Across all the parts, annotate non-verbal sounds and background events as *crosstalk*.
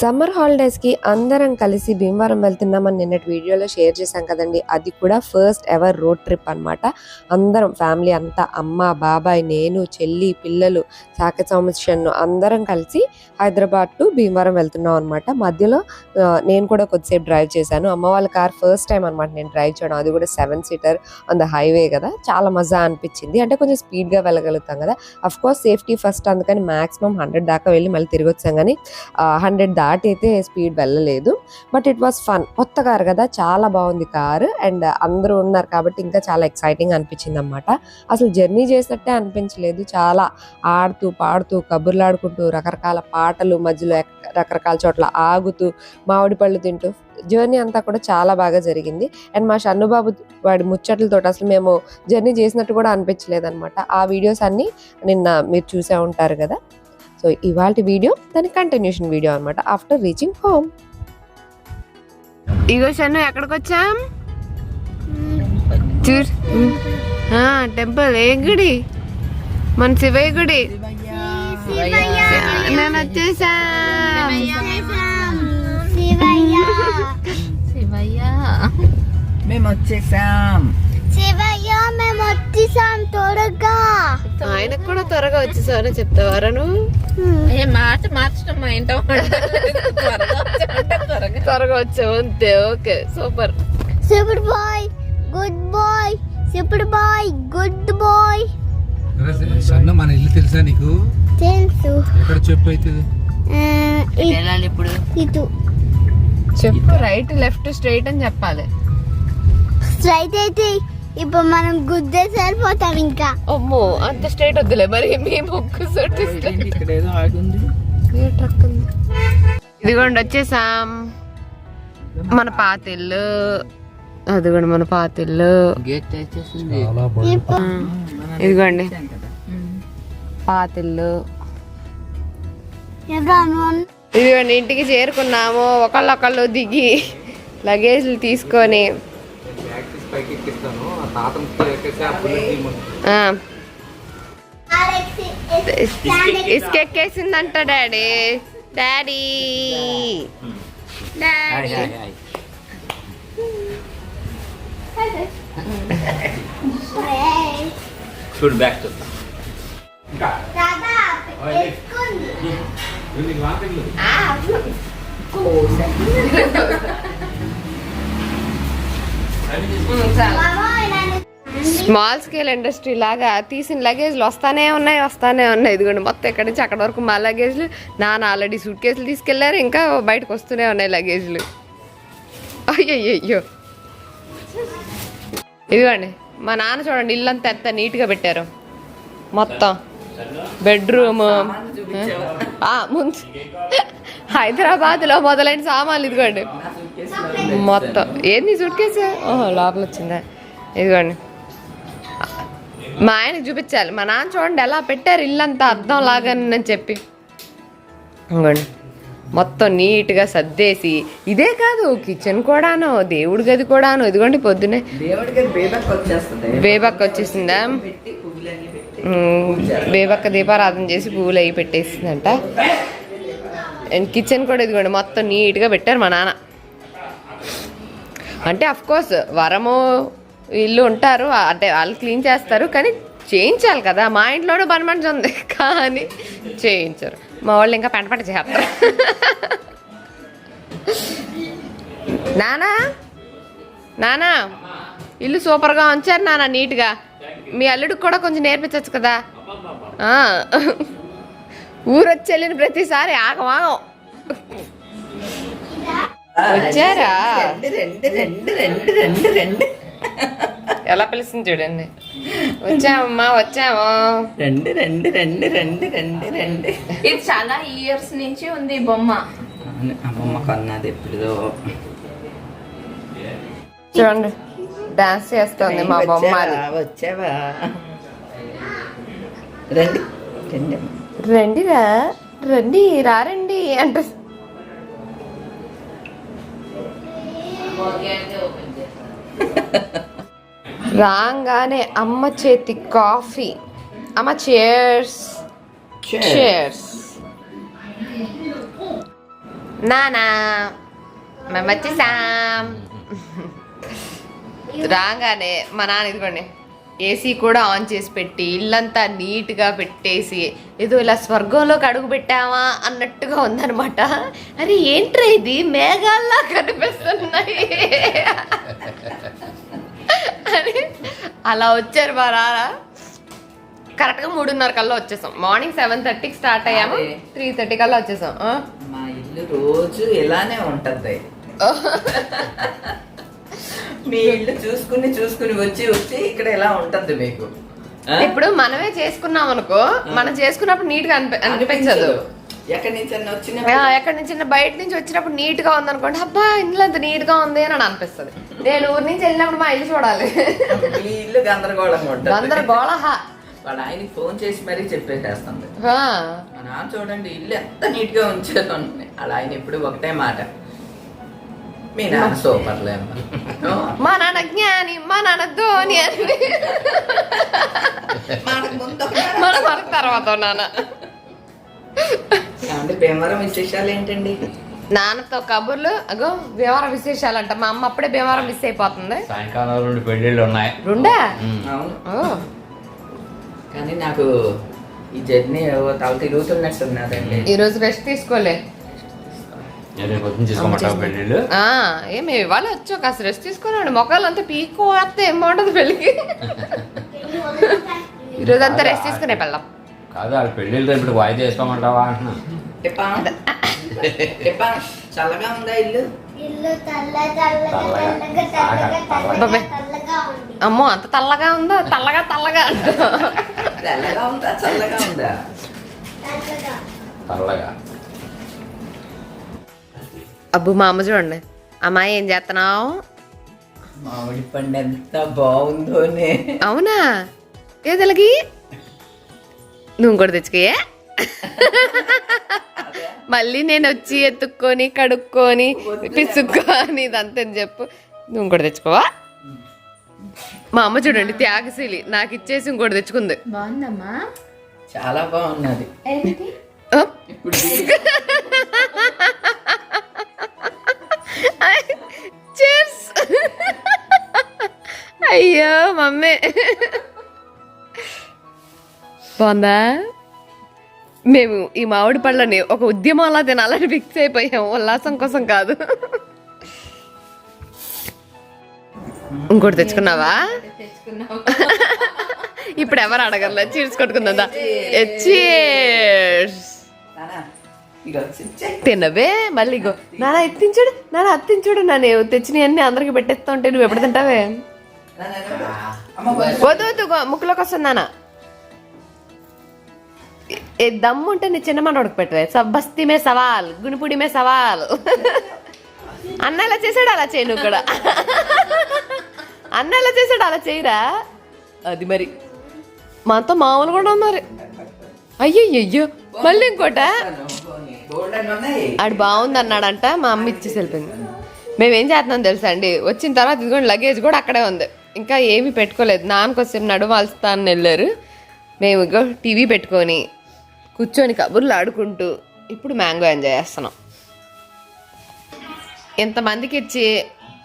Summer హాలిడేస్కి అందరం కలిసి భీమవరం వెళ్తున్నామని నిన్నటి వీడియోలో షేర్ చేశాం కదండి. అది కూడా ఫస్ట్ ఎవర్ రోడ్ ట్రిప్ అన్నమాట. అందరం ఫ్యామిలీ అంతా అమ్మ బాబాయ్ నేను చెల్లి పిల్లలు శాఖ సౌమిషన్ అందరం కలిసి హైదరాబాద్ టు భీమవరం వెళ్తున్నాం అనమాట మధ్యలో నేను కూడా కొద్దిసేపు డ్రైవ్ చేశాను. అమ్మ వాళ్ళ కార్ ఫస్ట్ టైం అనమాట నేను డ్రైవ్ చేయడం. అది కూడా seven seater on the highway కదా. చాలా మజా అనిపించింది. అంటే కొంచెం స్పీడ్గా గా వెళ్ళగలుగుతాం కదా. అఫ్ కోర్స్ సేఫ్టీ ఫస్ట్ అందుకని మాక్సిమం హండ్రెడ్ దాకా వెళ్ళి మళ్ళీ తిరిగి వచ్చాం కానీ హండ్రెడ్ దాటి అయితే స్పీడ్ వెళ్ళలేదు. But it was fun. కొత్త కార్ కదా చాలా బాగుంది కారు. అండ్ అందరూ ఉన్నారు కాబట్టి ఇంకా చాలా ఎక్సైటింగ్ అనిపించింది అనమాట అసలు జర్నీ చేసినట్టే అనిపించలేదు. చాలా ఆడుతూ పాడుతూ కబుర్లాడుకుంటూ రకరకాల పాటలు మధ్యలో రకరకాల చోట్ల ఆగుతూ మామిడి పళ్ళు తింటూ జర్నీ అంతా కూడా చాలా బాగా జరిగింది. అండ్ మా షన్నుబాబు వాడి ముచ్చట్లతో అసలు మేము జర్నీ చేసినట్టు కూడా అనిపించలేదు అనమాట ఆ వీడియోస్ అన్ని నిన్న మీరు చూసే ఉంటారు కదా. సో ఇవాళ వీడియో దాని కంటిన్యూషన్ వీడియో అనమాట ఆఫ్టర్ రీచింగ్ హోమ్ ఇగో షన్ను ఎక్కడికి వచ్చాం చూర్. టెంపుల్ ఏ గుడి? మన శివయ్య గుడి. నేను వచ్చేసా. శివయ్య. మేము వచ్చేసాం. శివయ్య. మేము వచ్చేసాం త్వరగా. ఆయనకు కూడా త్వరగా వచ్చేసావని చెప్తావారా నువ్వు? ఏ మాట మార్చడం మా ఇంట త్వరగా త్వరగా. వచ్చావు అంతే okay super. Super boy good boy super boy good boy. సన్న మన ఇల్లు తెలుసా నీకు? తెలుసు. ఎక్కడ చెప్పు అయితే? ఇప్పుడు. ఇటు. చెప్పు రైట్ లెఫ్ట్ స్ట్రైట్ అని చెప్పాలి. స్ట్రైట్ అయితే ఇప్పుడు మనం గుద్దే సరిపోతాం ఇంకా. అమ్మో అంత స్ట్రైట్ వద్దులే మరి మీ ముక్కు సొట్టు ఇక్కడ ఏదో ఆగుంది ఇదిగోండి వచ్చేసాం. మన పాతిల్లు అదిగోండి మన పాతిల్లు ఇదిగోండి. పాతిల్లు ఇదిగోండి ఇంటికి చేరుకున్నాము. ఒకళ్ళొకళ్ళు దిగి లగేజ్లు తీసుకొని ఇసుకెక్కేసిందంట డాడీ డాడీ. చూడు బ్యాక్ చూద్దాం. స్మాల్ స్కేల్ ఇండస్ట్రీ లాగా తీసిన లగేజ్లు వస్తానే ఉన్నాయి వస్తానే ఉన్నాయి. ఇదిగోండి మొత్తం ఎక్కడి నుంచి అక్కడ వరకు మా లగేజ్లు. నాన్న ఆల్రెడీ సూట్ కేసులు తీసుకెళ్ళారు ఇంకా బయటకు వస్తూనే ఉన్నాయి లగేజ్లు. అయ్యయ్యో ఇదిగోండి మా నాన్న చూడండి ఇల్లంతా ఎంత నీట్గా పెట్టారు. మొత్తం. బెడ్రూమ్. ముందు. హైదరాబాద్లో మొదలైన సామాన్లు ఇదిగోండి. మొత్తం. ఏంది సూట్ కేసు ఓహో లోపల వచ్చిందా? ఇదిగోండి. మా ఆయనకి చూపించాలి. మా నాన్న చూడండి ఎలా పెట్టారు ఇల్లంతా అద్దం లాగా అని చెప్పి. ఇదిగోండి మొత్తం నీట్గా సర్దేసి ఇదే కాదు కిచెన్ కూడాను దేవుడి గది కూడాను ఇదిగోండి పొద్దునే బేబక్ వచ్చేసిందా? బేబక్క దీపారాధన చేసి పువ్వులు అవి పెట్టేసిందంట. అండ్ కిచెన్ కూడా ఇదిగోండి మొత్తం నీట్గా పెట్టారు మా నాన్న. అంటే అఫ్ కోర్స్ వరము ఇల్లు ఉంటారు అంటే వాళ్ళు క్లీన్ చేస్తారు కానీ చేయించాలి కదా. మా ఇంట్లోనే పని ఉంది కానీ చేయించరు. మా వాళ్ళు ఇంకా పెంట పెంట చేస్తారు. నానా? నానా? ఇల్లు సూపర్గా ఉంచారు నాన్న నీట్గా. మీ అల్లుడికి కూడా కొంచెం నేర్పించవచ్చు కదా. ఊరొచ్చి వెళ్ళిన ప్రతిసారి ఆగమాగం. వచ్చారా? రెండు రెండు రెండు రెండు రెండు. ఎలా పిలుస్తుంది చూడండి. వచ్చామమ్మా వచ్చాము రెండు రెండు రెండు రెండు రెండు రెండు. ఇది చాలా ఇయర్స్ నుంచి ఉంది ఈ బొమ్మ. అమ్మమ్మ కొన్నది చూడండి డాన్స్ చేస్తుంది మా బొమ్మ. వచ్చావా? రండి రండి. రండిరా రండి రారండి అంట. రాగానే అమ్మ చేతి కాఫీ. అమ్మ చేర్స్ చేర్స్ నానా మేము వచ్చేసాం. రాగానే మా నాన్న ఇదిగోండి ఏసీ కూడా ఆన్ చేసి పెట్టి ఇల్లంతా నీట్గా పెట్టేసి ఏదో ఇలా స్వర్గంలోకి అడుగు పెట్టామా అన్నట్టుగా ఉందన్నమాట. అరే ఏంట్రా ఇది? మేఘాల్లా కనిపిస్తున్నాయి. అలా వచ్చారు మా నాన్న కరెక్ట్గా మూడున్నర కల్లా వచ్చేసాం. మార్నింగ్ సెవెన్ థర్టీకి స్టార్ట్ అయ్యాము. త్రీ థర్టీ కల్లా వచ్చేసాం? మా ఇల్లు రోజు ఇలానే ఉంటది. *laughs* మీ ఇల్లు చూసుకుని చూసుకుని వచ్చి వచ్చి ఇక్కడ ఇలా ఉంటది మీకు? ఇప్పుడు మనమే చేసుకున్నాం అనుకో మనం చేసుకున్నప్పుడు నీట్గా అనిపి- అనిపించదు. ఎక్కడి నుంచి వచ్చిన ఆ, ఎక్కడి నుంచి బయట నుంచి వచ్చినప్పుడు నీట్గా ఉంది అనుకోండి అబ్బా ఇంట్లో ఎంత నీట్గా ఉంది అని అనిపిస్తుంది. నేను ఊరి నుంచి వెళ్ళినప్పుడు మా ఇల్లు చూడాలి. మీ ఇల్లు గందరగోళంగా ఉంటది. అందరు గోళహ వాళ్ళ ఆయనకి ఫోన్ చేసి మరీ చెప్పేసేస్తుంది. మా నాన్న చూడండి ఇల్లు ఎంత నీట్గా ఉంచారు అని అలా ఆయన ఎప్పుడు ఒకటే మాట. మీ నాన్న సూపర్లే *laughs* మా నాన్న జ్ఞాని మా నాన్న ధోని అని. *laughs* మన తర్వాత నాన్న. భీమవరం విశేషాలు ఏంటండి? నాన్నతో కబుర్లు అగో భీమవరం విశేషాలంట. మా అమ్మ అప్పుడే భీమవరం మిస్ అయిపోతుంది. సాయంకాలం రెండు పెళ్ళిళ్ళు ఉన్నాయి. రెండా? ఓ. కానీ నాకు ఈ జర్నీ తల తిరుగుతున్నట్టు ఉన్నదండి ఈ రోజు రెస్ట్ తీసుకోలే. పెళ్ళిళ్ళు? ఆ ఏమి ఇవాళ వచ్చావు కాస్త రెస్ట్ తీసుకున్నాడు మొక్కలు అంతా పీకు వస్తే ఏం బాగుంటుంది పెళ్ళికి? *laughs* ఈరోజు అంతా రెస్ట్ తీసుకునే పెళ్ళం. కాదు వాళ్ళ పెళ్ళిళ్ళు రేపు ఇప్పుడు వాయిదా వేసుకోమంటావా అంటున్నా టిప్పా టిప్పా చల్లగా ఉందా ఇల్లు? ఇల్లు తెల్ల తెల్లగా తెల్లగా. తెల్లగా తెల్లగా బాబాయ్. తెల్లగా ఉంది. అమ్మో అంత తల్లగా ఉందో? తల్లగా తల్లగా. ఉందా చల్లగా ఉందా? తెల్లగా. అబ్బు మా అమ్మ చూడండి. అమ్మాయి ఏం చేస్తున్నావు? మామిడి పండు ఎంత బాగుందోనే అవునా? ఏదలకి నువ్వు కూడా తెచ్చుకోయే? మళ్ళీ నేను వచ్చి ఎత్తుక్కొని కడుక్కొని పిసుక్కొని ఇదంతా అని చెప్పు. నువ్వు కూడా తెచ్చుకోవా? మా అమ్మ చూడండి త్యాగశీలి. నాకు ఇచ్చేసి ఇంకోటి తెచ్చుకుంది. బాగుందమ్మా. చాలా బాగున్నది. *laughs* అయ్యో మమ్మీ. బాగుందా? మేము ఈ మామిడి పళ్ళని ఒక ఉద్యమంలా తినాలని ఫిక్స్ అయిపోయాం ఉల్లాసం కోసం కాదు. ఇంకోటి తెచ్చుకున్నావా? ఇప్పుడు ఎవరు అడగర్లే? చీర్స్ కొట్టుకుందా నానా. తినవే? మళ్ళీ ఇగో. నాన్న ఎత్తించుడు నాన్న అత్తించుడు నన్ను తెచ్చినవి అన్ని అందరికి పెట్టేస్తా ఉంటే నువ్వు ఎప్పుడు తింటావే? నానా, నానా. వద్దు. వద్దు ముక్కులోకి వస్తుంది నాన్న ఏ- దమ్ము ఉంటే నీ చిన్న మనోడికి పెట్టవే. సబ్బస్తిమే సవాల్ గునిపుడిమే సవాల్. అన్న ఎలా చేసాడు అలా చేయను కూడా. అన్న ఎలా చేసాడు అలా చేయరా? అది మరి. మాతో మామూలు కూడా ఉన్నారు అయ్యయ్యో మళ్ళీ ఇంకోట? ఆడు బాగుంది అన్నాడంట మా అమ్మ ఇచ్చేసి వెళ్ళిపోయింది. మేమేం చేస్తున్నాం తెలుసా అండి? వచ్చిన తర్వాత ఇదిగోండి లగేజ్ కూడా అక్కడే ఉంది. ఇంకా ఏమీ పెట్టుకోలేదు. నాన్నకొచ్చి నడువాల్స్తా అని వెళ్ళారు. మేము ఇగో టీవీ పెట్టుకొని కూర్చొని కబుర్లు ఆడుకుంటూ ఇప్పుడు మ్యాంగో ఎంజాయ్ చేస్తున్నాం. ఎంతమందికి ఇచ్చి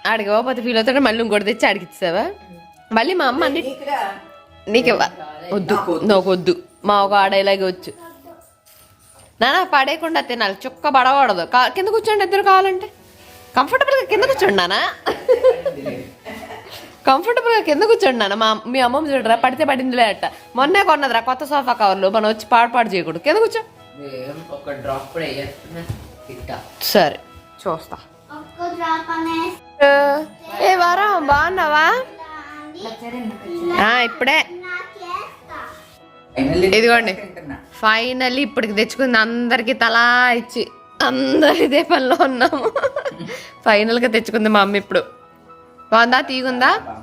ఆడికి ఇవ్వకపోతే ఫీల్ అవుతాడు మళ్ళీ ఇంకోటి తెచ్చి ఆడికి ఇచ్చావా మళ్ళీ మా అమ్మ అన్ని నీకు వద్దు నాకు వద్దు. మా ఒక ఆడేలాగే వచ్చు. నాన్న పడేయకుండా తినాలి. చుక్క పడకూడదు. కింద కూర్చోండి ఇద్దరు కావాలంటే. కంఫర్టబుల్గా కింద కూర్చోండి నాన్న *laughs* *laughs* కంఫర్టబుల్గా కింద కూర్చోండి నాన్న. మా మీ అమ్మమ్మ చూడరా? పడితే పడిందిలే అట్ట మొన్నే కొన్నదిరా కొత్త సోఫా కవర్లు. మనం వచ్చి పాడు పాడు చేయకూడదు. కింద కూర్చో. సరే. చూస్తా. ఒక్క డ్రాప్ అనే. ఏ వారం బాగున్నావా? ఆ, ఇప్పుడే. ఇదిగోండి. ఫైనల్లీ ఇప్పటికి తెచ్చుకుంది. అందరికి తలా ఇచ్చి. అందరు ఇదే పనిలో ఉన్నాము. *laughs* ఫైనల్గా తెచ్చుకుంది మా అమ్మ ఇప్పుడు. బాగుందా? తీగుందా.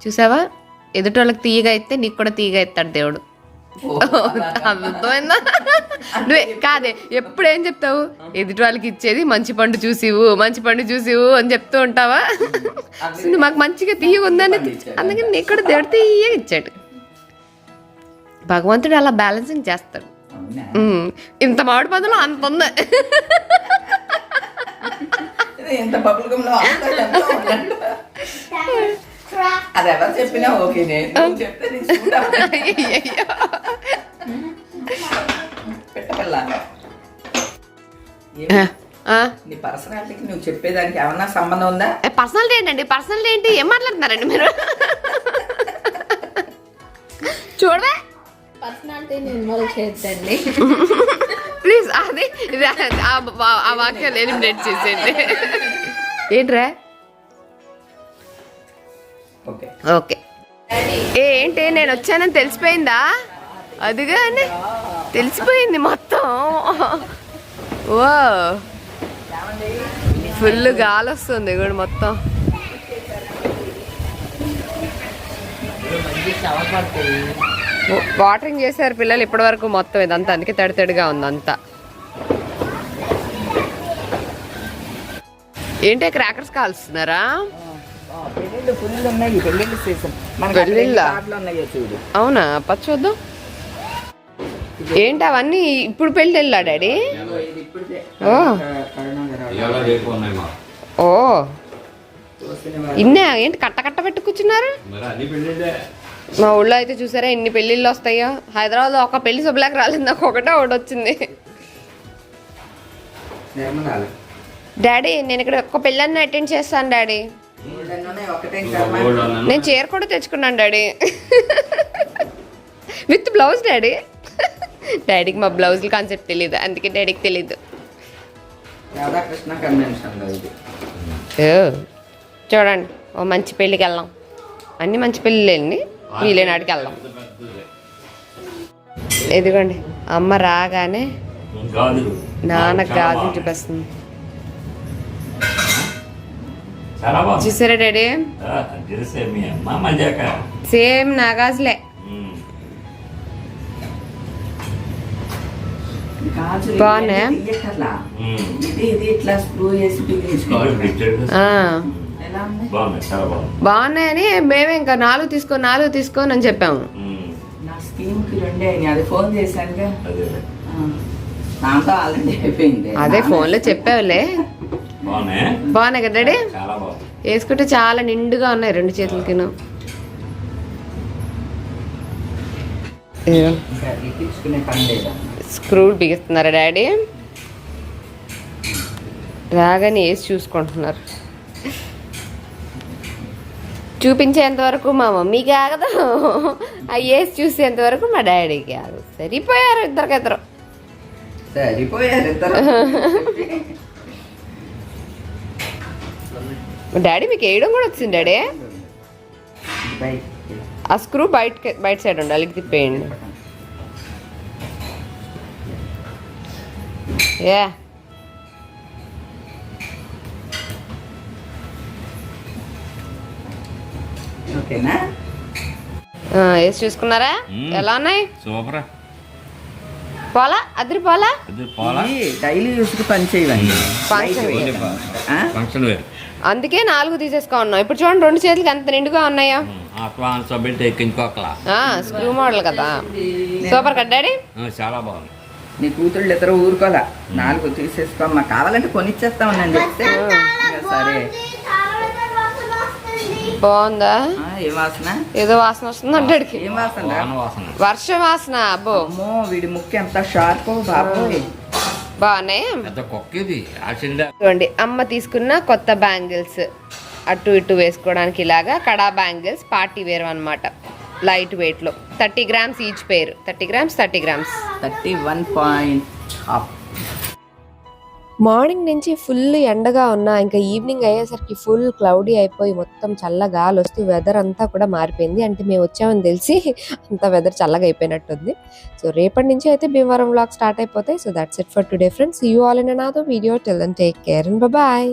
చూసావా? ఎదుటోళ్ళకి తీయగా ఇస్తే నీకు కూడా తీయగా ఇస్తాడు దేవుడు. *laughs* అర్థమైందా? నువ్వే కాదే ఎప్పుడు ఏం చెప్తావు? ఎదుటి వాళ్ళకి ఇచ్చేది మంచి పండు చూసివు మంచి పండు చూసివు అని చెప్తూ ఉంటావా? నువ్వు మాకు మంచిగా తీయ ఉందని అందుకని నీకు కూడా దేవుడు తీయగా ఇచ్చాడు. భగవంతుడు అలా బ్యాలెన్సింగ్ చేస్తాడు. ఇంత మామిడి పందులో అంత ఉంది. *laughs* ఎంత బబుల్ గమ్లో అంత ఎంత ఉన్నట్టు. అది ఎవరు చెప్పినా ఓకే నేను చెప్తే. నీ పర్సనాలిటీకి నువ్వు చెప్పేదానికి ఏమన్నా సంబంధం ఉందా? ఏ, పర్సనాలిటీ ఏంటండి? పర్సనాలిటీ ఏంటి? ఏం మాట్లాడుతున్నారండి మీరు? చూడవే. పర్సనాలిటీని ఇన్వాల్వ్ చేయొద్దండి. అది ఆ వాక్యాలు ఎలిమినేట్ చేసేయండి ఏంట్రా? ఓకే. ఏంటి నేను వచ్చానని తెలిసిపోయిందా? అదిగానే తెలిసిపోయింది మొత్తం. ఓ ఫుల్ గాలి వస్తుంది కూడా మొత్తం. వాటరింగ్ చేశారు పిల్లలు ఇప్పటి వరకు మొత్తం ఇదంతా అందుకే తడి తడిగా ఉంది అంతా ఏంటి క్రాకర్స్ కాల్స్తున్నారా? పెళ్ళిళ్ళు ఫుల్ ఉన్నాయి పెళ్ళిళ్ళు సీజన్ మనకి పెళ్ళిళ్ళా? కార్డులు ఉన్నాయో చూడు. అవునా? పచ్చ చూద్దాం ఏంటి అవన్నీ ఇప్పుడు పెళ్ళి వెళ్ళా డాడీ? ఓ. ఓ. ఇన్నే ఏంటి కట్ట కట్ట పెట్టి కూర్చున్నారు? మా ఊళ్ళో అయితే చూసారా ఎన్ని పెళ్ళిళ్ళు వస్తాయో? హైదరాబాద్లో ఒక పెళ్ళి శుభ్లాకి రాలేదు నాకు ఒకటే ఒకటి వచ్చింది. డాడీ నేను ఇక్కడ ఒక్క పెళ్ళన్ని అటెండ్ చేస్తాను డాడీ. నేను చీర కూడా తెచ్చుకున్నాను డాడీ విత్ బ్లౌజ్ డాడీ డాడీకి మా బ్లౌజ్ కాన్సెప్ట్ తెలియదు అందుకే డాడీకి తెలియదు చూడండి ఓ మంచి పెళ్ళికి వెళ్దాం. అన్ని మంచి పెళ్ళిళ్ళండి వీలే నాటికి వెళ్దాం. ఎదుగోండి అమ్మ రాగానే నాన్న బాగున్నాయి. చూపిస్తుంది. ఎలా ఉంది? బాగున్నాయి చాలా బాగుంది బాగున్నాయని మేమే ఇంకా నాలుగు తీసుకో నాలుగు తీసుకోని అని చెప్పాము. అదే ఫోన్లో చెప్పావులే. *laughs* బాగున్నాయి? కదా డాడీ? వేసుకుంటే చాలా నిండుగా ఉన్నాయి రెండు లేదా స్క్రూలు బిగిస్తున్నారా డాడీ? రాగానే వేసి చూసుకుంటున్నారు. చూపించేంత వరకు మా మమ్మీకి ఆగదు అవి వేసి చూసేంత వరకు మా డాడీకి ఆగదు సరిపోయారు ఇద్దరికిద్దరు సరిపోయారు ఇద్దరు. డాడీ మీకు వేయడం కూడా వచ్చింది డాడీ? ఆ స్క్రూ బయట బయట సైడ్ ఉండాలి తిప్పేయండి. ఏ వేసి చూసుకున్నారా. ఎలా ఉన్నాయి? సూపర్. పోలా? అద్దరి పోలా? డైలీ యూస్కి పని చేయవండి ఫంక్షన్ వేర్. అందుకే నాలుగు తీసేసుకో ఉన్నాం. ఇప్పుడు చూడండి రెండు చేతులకి ఎంత నిండుగా ఉన్నాయో. స్క్రూ మోడల్ కదా. సూపర్ కదా డాడీ? చాలా బాగుంది. నీ కూతుళ్ళు ఇద్దరు ఊరుకోలా. నాలుగు తీసేసుకోమ్మా. కావాలంటే కొనిచ్చేస్తామని చెప్తే ఇంకా సరే బాగుందా? ఆ, ఏం వాసన? ఏదో వాసన వస్తుంది అంటాడికి. వర్ష వాసన అబ్బో. అమ్మో వీడి ముక్కు ఎంత షార్ప్ చూడండి అమ్మ తీసుకున్న కొత్త బ్యాంగిల్స్. అటు ఇటు వేసుకోవడానికి ఇలాగా కడా బ్యాంగిల్స్ పార్టీ వేర్ అనమాట లైట్ వెయిట్లో. థర్టీ గ్రామ్స్ ఈచ్ పేరు. Thirty grams thirty grams. Thirty one point morning నుంచి ఫుల్ ఎండగా ఉన్నా ఇంకా ఈవినింగ్ అయ్యేసరికి ఫుల్ క్లౌడీ అయిపోయి మొత్తం చల్ల గాలి వస్తూ వెదర్ అంతా కూడా మారిపోయింది. అంటే మేము వచ్చామని తెలిసి అంత వెదర్ చల్లగా అయిపోయినట్టుంది. సో రేపటి నుంచి అయితే భీమవరం వ్లాగ్ స్టార్ట్ అయిపోతాయి. So that's it for today friends you all in another video till and take care and bye